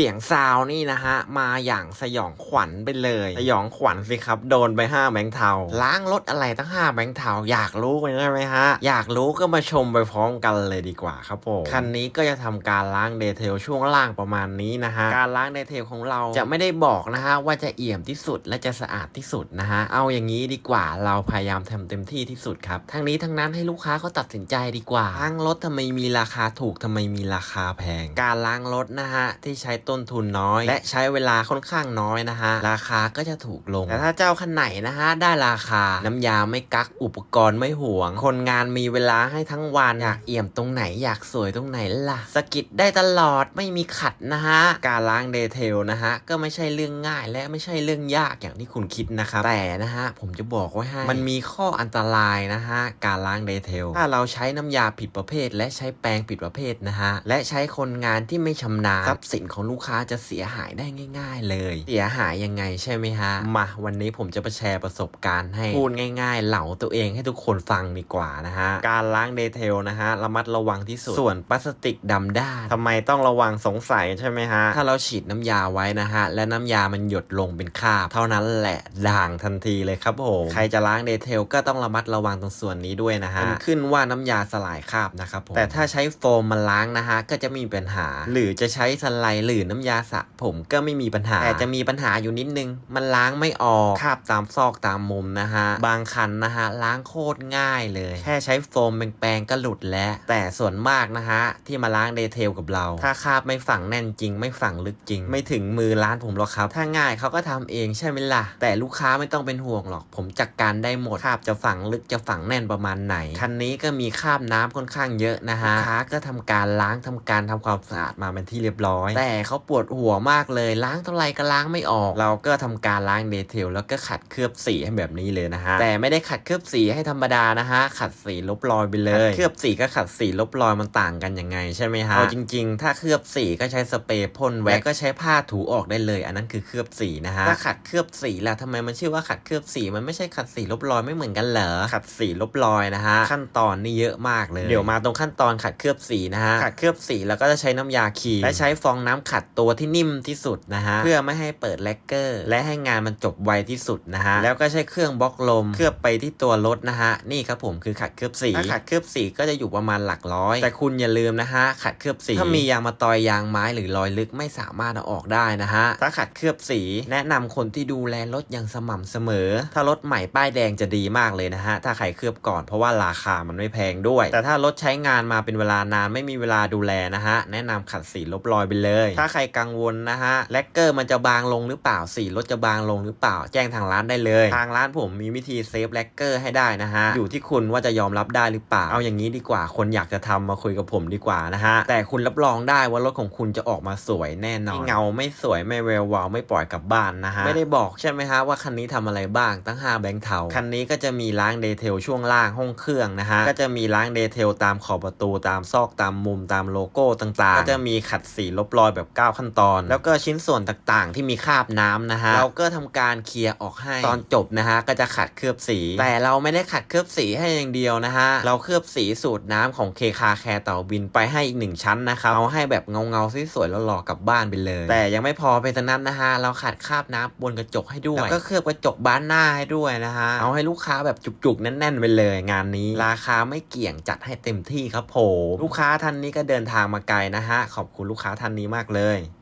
สียงซาวนี่นะฮะ มาอย่างสยองขวัญไปเลย สยองขวัญสิครับ โดนไป5แบงค์เทาล้างรถอะไรตั้ง5แบงค์เทาอยากรู้กันใช่ไหมฮะ อยากรู้ก็มาชมไปพร้อมกันเลยดีกว่าครับผมคันนี้ก็จะทำการล้างเดเทลช่วงล่างประมาณนี้นะฮะ การล้างเดเทลของเราจะไม่ได้บอกนะฮะว่าจะเอี่ยมที่สุดและจะสะอาดที่สุดนะฮะเอาอย่างนี้ดีกว่าเราพยายามทำเต็มที่ที่สุดครับทั้งนี้ทั้งนั้นให้ลูกค้าเขาตัดสินใจดีกว่าล้างรถทำไมมีราคาถูกทำไมมีราคาแพง การล้างรถนะฮะที่ใช้ต้ต้นทุนน้อย และใช้เวลาค่อนข้างน้อยนะฮะ ราคาก็จะถูกลง แต่ถ้าเจ้าคันไหนนะฮะ ได้ราคาน้ำยาไม่กักอุปกรณ์ไม่ห่วง คนงานมีเวลาให้ทั้งวันอยากเอี่ยมตรงไหนอยากสวยตรงไหนล่ะสกิดได้ตลอดไม่มีขัดนะฮะ การล้างเดเทลนะฮะ ก็ไม่ใช่เรื่องง่ายและไม่ใช่เรื่องยากอย่างที่คุณคิดนะครับแต่นะฮะผมจะบอกไว้ให้มันมีข้ออันตรายนะฮะการล้างเดเทลถ้าเราใช้น้ำยาผิดประเภท และใช้แปรงผิดประเภทนะฮะและใช้คนงานที่ไม่ชำนาญทรัพย์สินของลูกกค้าจะเสียหายได้ง่าย ๆ เลย เสียหายยังไงใช่ไหมฮะ มาวันนี้ผมจะมาแชร์ประสบการณ์ให้พูดง่าย ๆ เหล่าตัวเองให้ทุกคนฟังดีกว่านะฮะ การล้างเดเทลนะฮะระมัดระวังที่สุด ส่วนพลาสติกดำด้านทำไมต้องระวังสงสัยใช่ไหมฮะ ถ้าเราฉีดน้ำยาไว้นะฮะ และน้ำยามันหยดลงเป็นคราบเท่านั้นแหละด่างทันทีเลยครับผมใครจะล้างเดเทลก็ต้องระมัดระวังตรงส่วนนี้ด้วยนะฮะมันขึ้นว่าน้ำยาสลายคราบนะครับผมแต่ถ้าใช้โฟมมาล้างนะฮะก็จะไมมีปัญหา หรือจะใช้สไลด์หรือน้ำยาสระผมก็ไม่มีปัญหา แต่จะมีปัญหาอยู่นิดนึง มันล้างไม่ออกคราบตามซอกตามมุมนะฮะ บางคันนะฮะ ล้างโคตรง่ายเลย แค่ใช้โฟมแปรงๆก็หลุดแล้ว แต่ส่วนมากนะฮะ ที่มาล้างเดเทลกับเรา ถ้าคราบไม่ฝังแน่นจริง ไม่ฝังลึกจริง ไม่ถึงมือร้านผมหรอกครับ ถ้าง่ายเขาก็ทำเองใช่ไหมล่ะ แต่ลูกค้าไม่ต้องเป็นห่วงหรอก ผมจัดกการได้หมดคราบจะฝังลึกจะฝังแน่นประมาณไหน คันนี้ก็มีคราบน้ำค่อนข้างเยอะนะฮะลูกค้าก็ทำการล้างทำการทำความสะอาดมาเป็นที่เรียบร้อย แต่เขาปวดหัวมากเลย ล้างเท่าไรก็ล้างไม่ออก เราก็ทำการล้างเดเทลแล้วก็ขัดเคลือบสีให้แบบนี้เลยนะฮะ แต่ไม่ได้ขัดเคลือบสีให้ธรรมดานะฮะ ขัดสีลบรอยไปเลย เคลือบสีกับขัดสีลบรอยมันต่างกันยังไงใช่ไหมฮะเอาจริงๆ ถ้าเคลือบสีก็ใช้สเปรย์พ่นแว็กก็ใช้ผ้าถูออกได้เลย อันนั้นคือเคลือบสีนะฮะ ถ้าขัดเคลือบสีล่ะทำไมมันชื่อว่าขัดเคลือบสีมันไม่ใช่ขัดสีลบรอยไม่เหมือนกันเหรอ ขัดสีลบรอยนะฮะ ขั้นตอนนี่เยอะมากเลย เดี๋ยวมาตรงขั้นตอนขัดเคลือบสีนะฮะ ขัดเคลือบสีแล้วก็จะใช้น้ำยาครีมและใช้ฟองน้ำขัดตัวที่นิ่มที่สุดนะฮะเพื่อไม่ให้เปิดแลกเกอร์ และให้งานมันจบไวที่สุดนะฮะแล้วก็ใช้เครื่องบล็อกลมเคลือบไปที่ตัวรถนะฮะนี่ครับผมคือขัดเคลือบสีถ้าขัดเคลือบสีก็จะอยู่ประมาณหลักร้อย แต่คุณอย่าลืมนะฮะขัดเคลือบสีถ้ามียางมาตอยยางไม้หรือรอยลึกไม่สามารถเอาออกได้นะฮะถ้าขัดเคลือบสีแนะนำคนที่ดูแลรถอย่างสม่ำเสมอ ถ้ารถใหม่ป้ายแดงจะดีมากเลยนะฮะถ้าใครเคลือบก่อนเพราะว่าราคามันไม่แพงด้วย แต่ถ้ารถใช้งานมาเป็นเวลานานไม่มีเวลาดูแลนะฮะแนะนำขัดสีลบรอยไปเลยถ้าใครกังวลนะฮะแลกเกอร์มันจะบางลงหรือเปล่าสีรถจะบางลงหรือเปล่า แจ้งทางร้านได้เลย ทางร้านผมมีวิธีเซฟแลกเกอร์ให้ได้นะฮะอยู่ที่คุณว่าจะยอมรับได้หรือเปล่าเอาอย่างนี้ดีกว่าคนอยากจะทำมาคุยกับผมดีกว่านะฮะแต่คุณรับรองได้ว่ารถของคุณจะออกมาสวยแน่นอนเงาไม่สวยไม่แวววาวไม่ปล่อยกลับบ้านนะฮะไม่ได้บอกใช่ไหมฮะว่าคันนี้ทำอะไรบ้างตั้ง 5 แบงค์เทาคันนี้ก็จะมีล้างเดเทลช่วงล่างห้องเครื่องนะฮะก็จะมีล้างเดเทลตามขอบประตูตามซอกตามมุมตามโลโก้ต่างๆ ก็จะมีขัดสีลบรอยแบบ9 ขั้นตอน แล้วก็ชิ้นส่วนต่างๆ ที่มีคราบน้ำนะฮะเราก็ทำการเคลียร์ออกให้ตอนจบนะฮะก็จะขัดเคลือบสี แต่เราไม่ได้ขัดเคลือบสีให้อย่างเดียวนะฮะเราเคลือบสีสูตรน้ำของเคคาแคร์เต่าบินไปให้อีกหนึ่งชั้นนะครับเอาให้แบบเงาเงาๆสวยๆแล้วหล่อกลับบ้านไปเลย แต่ยังไม่พอไปเท่านั้นนะฮะเราขัดคราบน้ำบนกระจกให้ด้วยแล้วก็เคลือบกระจกบ้านหน้าให้ด้วยนะฮะเอาให้ลูกค้าแบบจุกๆแน่นๆไปเลยงานนี้ ราคาไม่เกี่ยงจัดให้เต็มที่ครับผมลูกค้าท่านนี้ก็เดินทางมาไกลนะฮะขอบคุณลูกค้าท่านนี้มากเลย Bem,